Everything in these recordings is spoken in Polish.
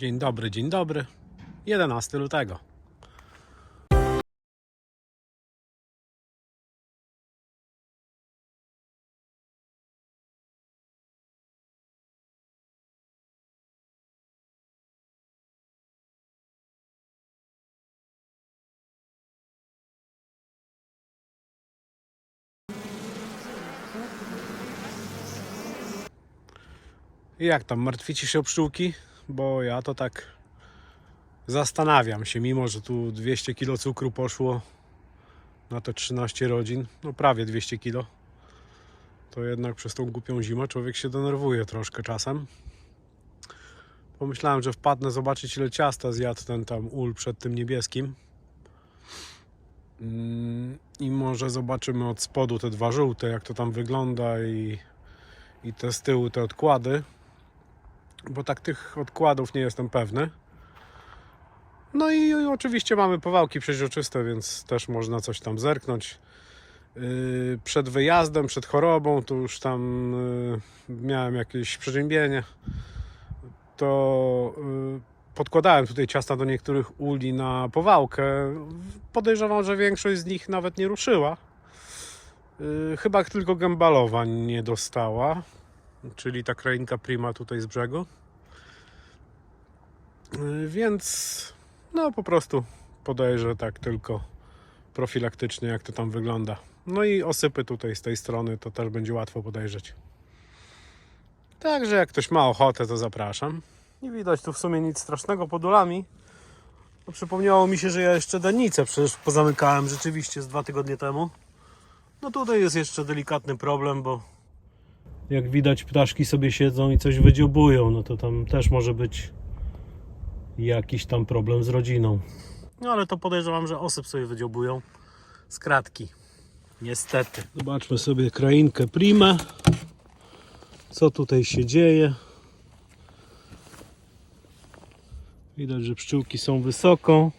Dzień dobry, dzień dobry. 11 lutego. Jak tam, martwicie się o pszczółki? Bo ja to tak zastanawiam się, mimo że tu 200 kg cukru poszło na te 13 rodzin, no prawie 200 kg, to jednak przez tą głupią zimę człowiek się denerwuje troszkę czasem. Pomyślałem, że wpadnę zobaczyć ile ciasta zjadł ten tam ul przed tym niebieskim. Mm, I może zobaczymy od spodu te dwa żółte, jak to tam wygląda i, i te z tyłu te odkłady bo tak tych odkładów nie jestem pewny. No i oczywiście mamy powałki przeźroczyste, więc też można coś tam zerknąć. Yy, Przed wyjazdem, przed chorobą, to już tam yy, miałem jakieś przeziębienie, to yy, podkładałem tutaj ciasta do niektórych uli na powałkę. Podejrzewam, że większość z nich nawet nie ruszyła. Chyba tylko gębalowa nie dostała czyli ta krainka prima tutaj z brzegu. Yy, Więc no po prostu podejrzę tak tylko profilaktycznie jak to tam wygląda. No i osypy tutaj z tej strony to też będzie łatwo podejrzeć. Także jak ktoś ma ochotę to zapraszam. Nie widać tu w sumie nic strasznego pod ulami. No, przypomniało mi się, że ja jeszcze danicę przecież pozamykałem rzeczywiście z dwa tygodnie temu. No tutaj jest jeszcze delikatny problem, bo jak widać ptaszki sobie siedzą i coś wydziobują, no to tam też może być jakiś tam problem z rodziną. No ale to podejrzewam, że osyp sobie wydziobują z kratki. Niestety. Zobaczmy sobie krainkę prima. Co tutaj się dzieje? Widać, że pszczółki są wysoko.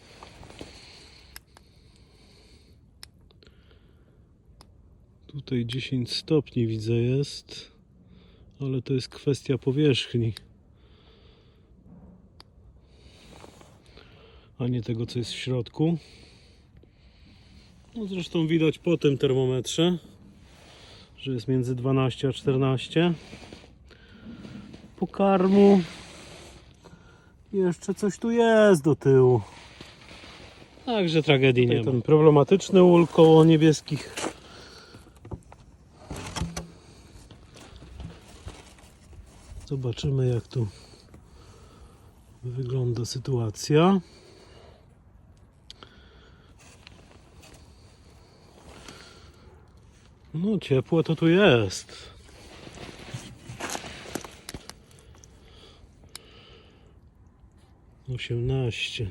Tutaj 10 stopni widzę jest, ale to jest kwestia powierzchni, a nie tego co jest w środku. No zresztą widać po tym termometrze, że jest między 12 a 14. Pokarmu jeszcze coś tu jest do tyłu. Także tragedii nie ma. Ten problematyczny ul koło niebieskich Zobaczymy jak tu wygląda sytuacja. No ciepło to tu jest. Osiemnaście.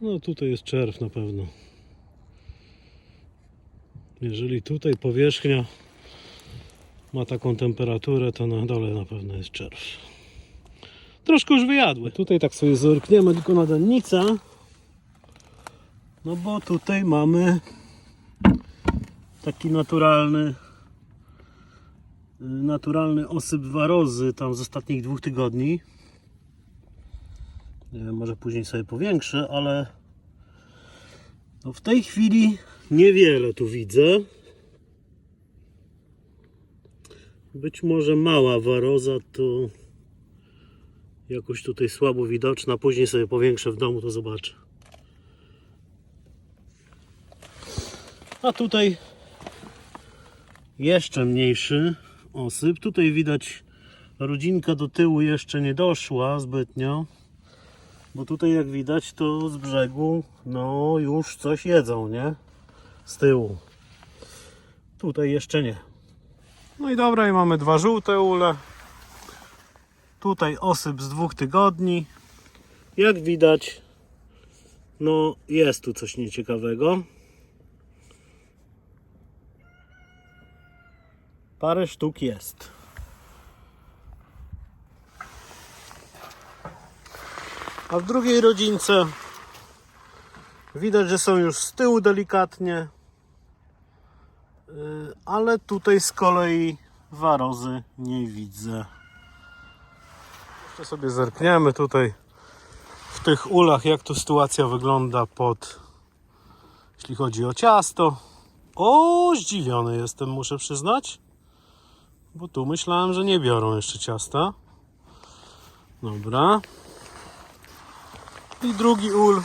No tutaj jest czerw na pewno. Jeżeli tutaj powierzchnia ma taką temperaturę, to na dole na pewno jest czerw. Troszkę już wyjadły. Tutaj tak sobie zerkniemy tylko na dennicę. No bo tutaj mamy taki naturalny naturalny osyp warozy tam z ostatnich dwóch tygodni. Wiem, może później sobie powiększę, ale no w tej chwili niewiele tu widzę. Być może mała waroza to jakoś tutaj słabo widoczna. Później sobie powiększę w domu, to zobaczę. A tutaj jeszcze mniejszy osyp. Tutaj widać rodzinka do tyłu jeszcze nie doszła zbytnio. Bo tutaj jak widać to z brzegu no już coś jedzą, nie? Z tyłu. Tutaj jeszcze nie. No i dobra, i mamy dwa żółte ule. Tutaj osyp z dwóch tygodni. Jak widać, no jest tu coś nieciekawego. Parę sztuk jest. A w drugiej rodzince widać, że są już z tyłu delikatnie. Yy, Ale tutaj z kolei warozy nie widzę. Jeszcze sobie zerkniemy tutaj w tych ulach, jak tu sytuacja wygląda pod, jeśli chodzi o ciasto. O, zdziwiony jestem, muszę przyznać. Bo tu myślałem, że nie biorą jeszcze ciasta. Dobra. I drugi ul.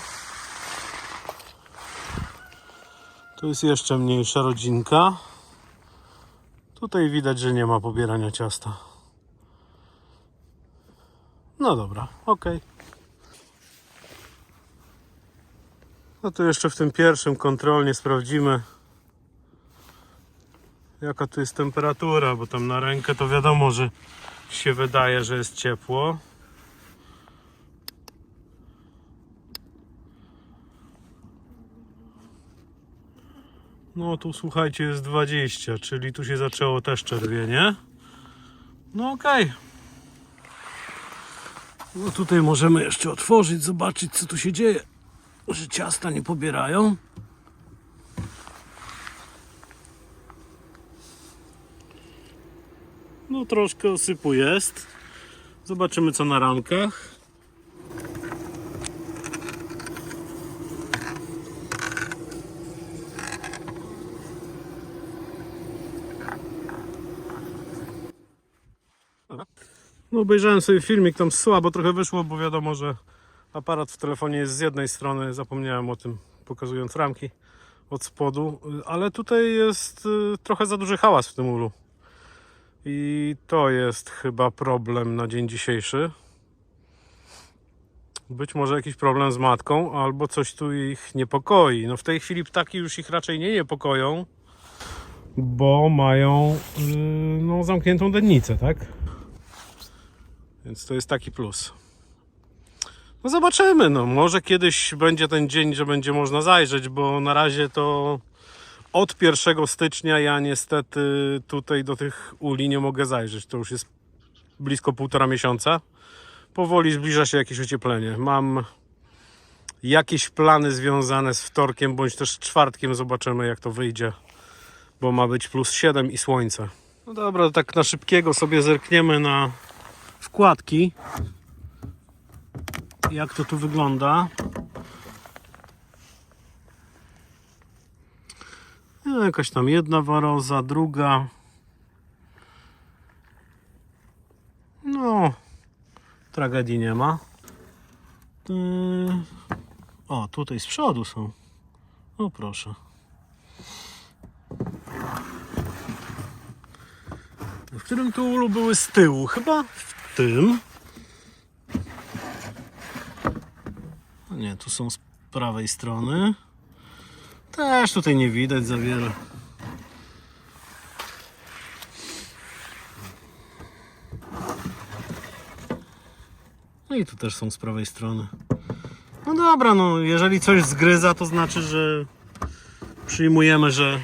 Tu jest jeszcze mniejsza rodzinka. Tutaj widać, że nie ma pobierania ciasta. No dobra, ok. No to jeszcze w tym pierwszym kontrolnie sprawdzimy jaka tu jest temperatura, bo tam na rękę to wiadomo, że się wydaje, że jest ciepło. No tu słuchajcie jest 20, czyli tu się zaczęło też czerwienie. No okej. No tutaj możemy jeszcze otworzyć, zobaczyć co tu się dzieje. Że ciasta nie pobierają. No troszkę osypu jest. Zobaczymy co na ramkach. No obejrzałem sobie filmik, tam słabo trochę wyszło, bo wiadomo, że aparat w telefonie jest z jednej strony, zapomniałem o tym pokazując ramki od spodu, ale tutaj jest y, trochę za duży hałas w tym ulu. I to jest chyba problem na dzień dzisiejszy. Być może jakiś problem z matką, albo coś tu ich niepokoi. No w tej chwili ptaki już ich raczej nie niepokoją, bo mają yy, no, zamkniętą dennicę, tak? Więc to jest taki plus. No zobaczymy, no może kiedyś będzie ten dzień, że będzie można zajrzeć, bo na razie to od 1 stycznia ja niestety tutaj do tych uli nie mogę zajrzeć. To już jest blisko półtora miesiąca. Powoli zbliża się jakieś ocieplenie. Mam jakieś plany związane z wtorkiem bądź też czwartkiem. Zobaczymy jak to wyjdzie, bo ma być plus 7 i słońce. No dobra, tak na szybkiego sobie zerkniemy na wkładki. Jak to tu wygląda. No, jakaś tam jedna waroza, druga. No, tragedii nie ma. Yy, O, tutaj z przodu są. O, proszę. W którym tu ulu były z tyłu? Chyba w tym. A Nie, tu są z prawej strony. Też tutaj nie widać za wiele. No i tu też są z prawej strony. No dobra, no jeżeli coś zgryza, to znaczy, że przyjmujemy, że,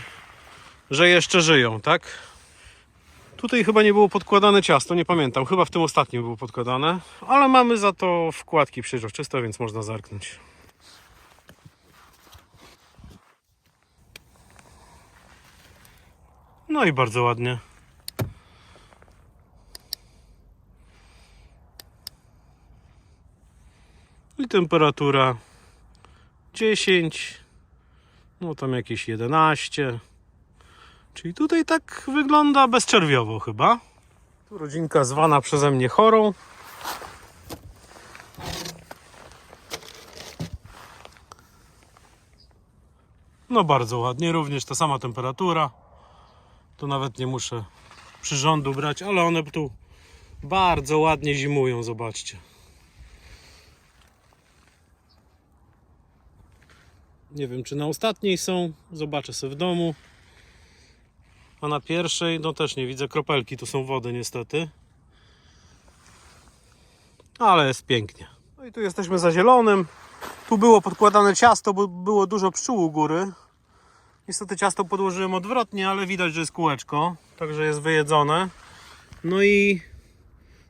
że jeszcze żyją, tak? Tutaj chyba nie było podkładane ciasto, nie pamiętam. Chyba w tym ostatnim było podkładane, ale mamy za to wkładki przeźroczyste, więc można zerknąć. No i bardzo ładnie. I temperatura 10, no tam jakieś 11. Czyli tutaj tak wygląda bezczerwiowo chyba. Tu rodzinka zwana przeze mnie chorą. No bardzo ładnie, również ta sama temperatura. To nawet nie muszę przyrządu brać, ale one tu bardzo ładnie zimują, zobaczcie. Nie wiem, czy na ostatniej są, zobaczę sobie w domu. A na pierwszej, no też nie widzę kropelki, tu są wody niestety. Ale jest pięknie. No i tu jesteśmy za zielonym. Tu było podkładane ciasto, bo było dużo pszczół u góry. Niestety ciasto podłożyłem odwrotnie, ale widać, że jest kółeczko, także jest wyjedzone. No i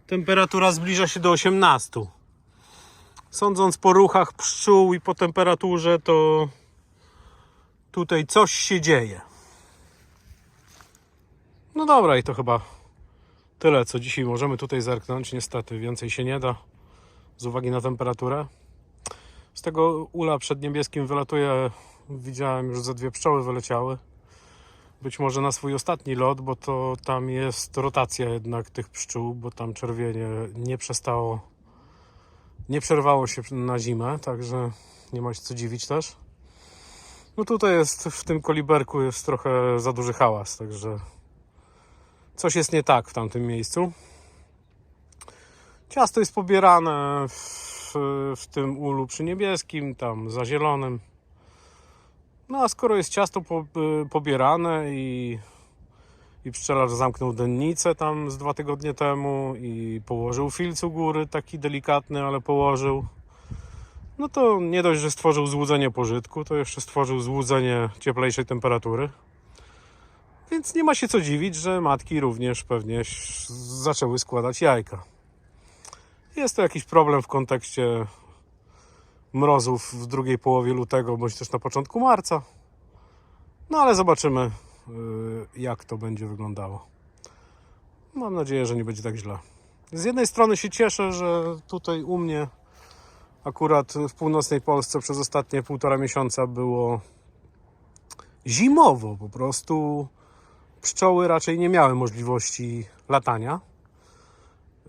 temperatura zbliża się do 18. Sądząc po ruchach pszczół i po temperaturze, to tutaj coś się dzieje. No dobra, i to chyba Tyle, co dzisiaj możemy tutaj zerknąć. Niestety więcej się nie da z uwagi na temperaturę. Z tego ula przed niebieskim wylatuje. Widziałem już ze dwie pszczoły wyleciały. Być może na swój ostatni lot, bo to tam jest rotacja jednak tych pszczół, bo tam czerwienie nie przestało, nie przerwało się na zimę, także nie ma się co dziwić też. No tutaj jest, w tym koliberku jest trochę za duży hałas, także coś jest nie tak w tamtym miejscu. Ciasto jest pobierane w, w tym ulu przy niebieskim, tam za zielonym. No a skoro jest ciasto po, y, pobierane i, i pszczelarz zamknął dennicę tam z dwa tygodnie temu i położył filc u góry, taki delikatny, ale położył. No to nie dość, że stworzył złudzenie pożytku, to jeszcze stworzył złudzenie cieplejszej temperatury. Więc nie ma się co dziwić, że matki również pewnie zaczęły składać jajka. Jest to jakiś problem w kontekście mrozów w drugiej połowie lutego, bądź też na początku marca. No ale zobaczymy, yy, jak to będzie wyglądało. Mam nadzieję, że nie będzie tak źle. Z jednej strony się cieszę, że tutaj u mnie, akurat w północnej Polsce, przez ostatnie półtora miesiąca było zimowo. Po prostu pszczoły raczej nie miały możliwości latania.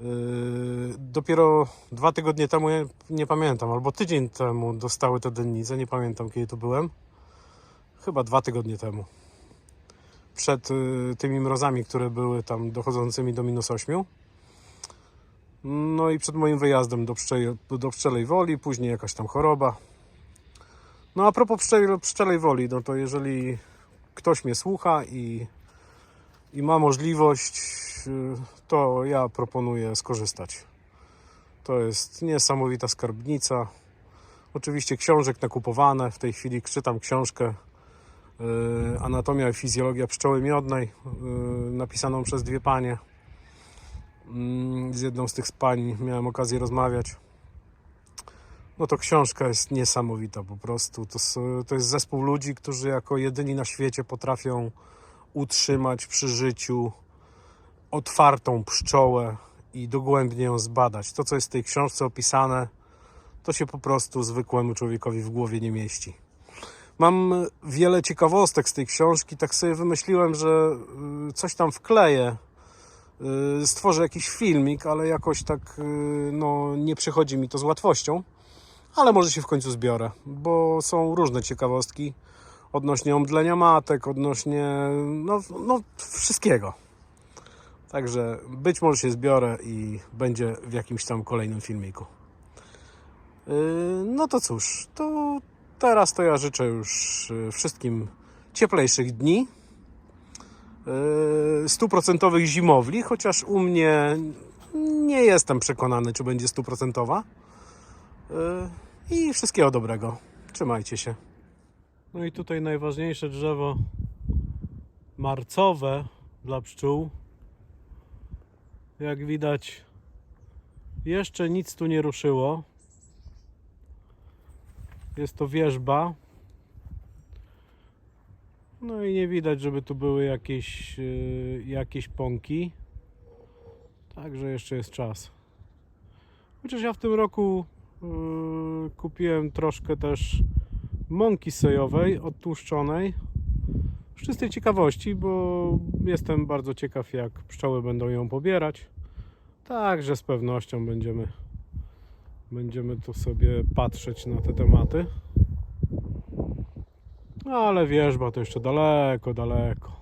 Yy, Dopiero dwa tygodnie temu, nie, pamiętam, albo tydzień temu dostały te dennice, nie pamiętam kiedy to byłem. Chyba dwa tygodnie temu. Przed y, tymi mrozami, które były tam dochodzącymi do minus 8. No i przed moim wyjazdem do, pszczej, do Pszczelej Woli, później jakaś tam choroba. No a propos pszczej, Pszczelej Woli, no to jeżeli ktoś mnie słucha i, i ma możliwość, y, to ja proponuję skorzystać. To jest niesamowita skarbnica. Oczywiście książek nakupowane. W tej chwili czytam książkę y, Anatomia i fizjologia pszczoły miodnej, y, napisaną przez dwie panie. Mm, Z jedną z tych pań miałem okazję rozmawiać. No to książka jest niesamowita po prostu. To, to jest zespół ludzi, którzy jako jedyni na świecie potrafią utrzymać przy życiu otwartą pszczołę i dogłębnie ją zbadać. To, co jest w tej książce opisane, to się po prostu zwykłemu człowiekowi w głowie nie mieści. Mam wiele ciekawostek z tej książki, tak sobie wymyśliłem, że y, coś tam wkleję, y, stworzę jakiś filmik, ale jakoś tak y, no, nie przychodzi mi to z łatwością. Ale może się w końcu zbiorę, bo są różne ciekawostki odnośnie omdlenia matek, odnośnie no, no wszystkiego. Także być może się zbiorę i będzie w jakimś tam kolejnym filmiku. Yy, No to cóż, to teraz to ja życzę już yy, wszystkim cieplejszych dni, yy, stuprocentowych zimowli, chociaż u mnie nie jestem przekonany, czy będzie stuprocentowa. I wszystkiego dobrego. Trzymajcie się. No i tutaj najważniejsze drzewo marcowe dla pszczół. Jak widać, jeszcze nic tu nie ruszyło. Jest to wierzba. No i nie widać, żeby tu były jakieś, yy, jakieś pąki. Także jeszcze jest czas. Chociaż ja w tym roku yy, kupiłem troszkę też mąki sojowej odtłuszczonej. Z czystej ciekawości, bo jestem bardzo ciekaw, jak pszczoły będą ją pobierać. Także z pewnością będziemy, będziemy tu sobie patrzeć na te tematy. No, ale wierzba to jeszcze daleko, daleko.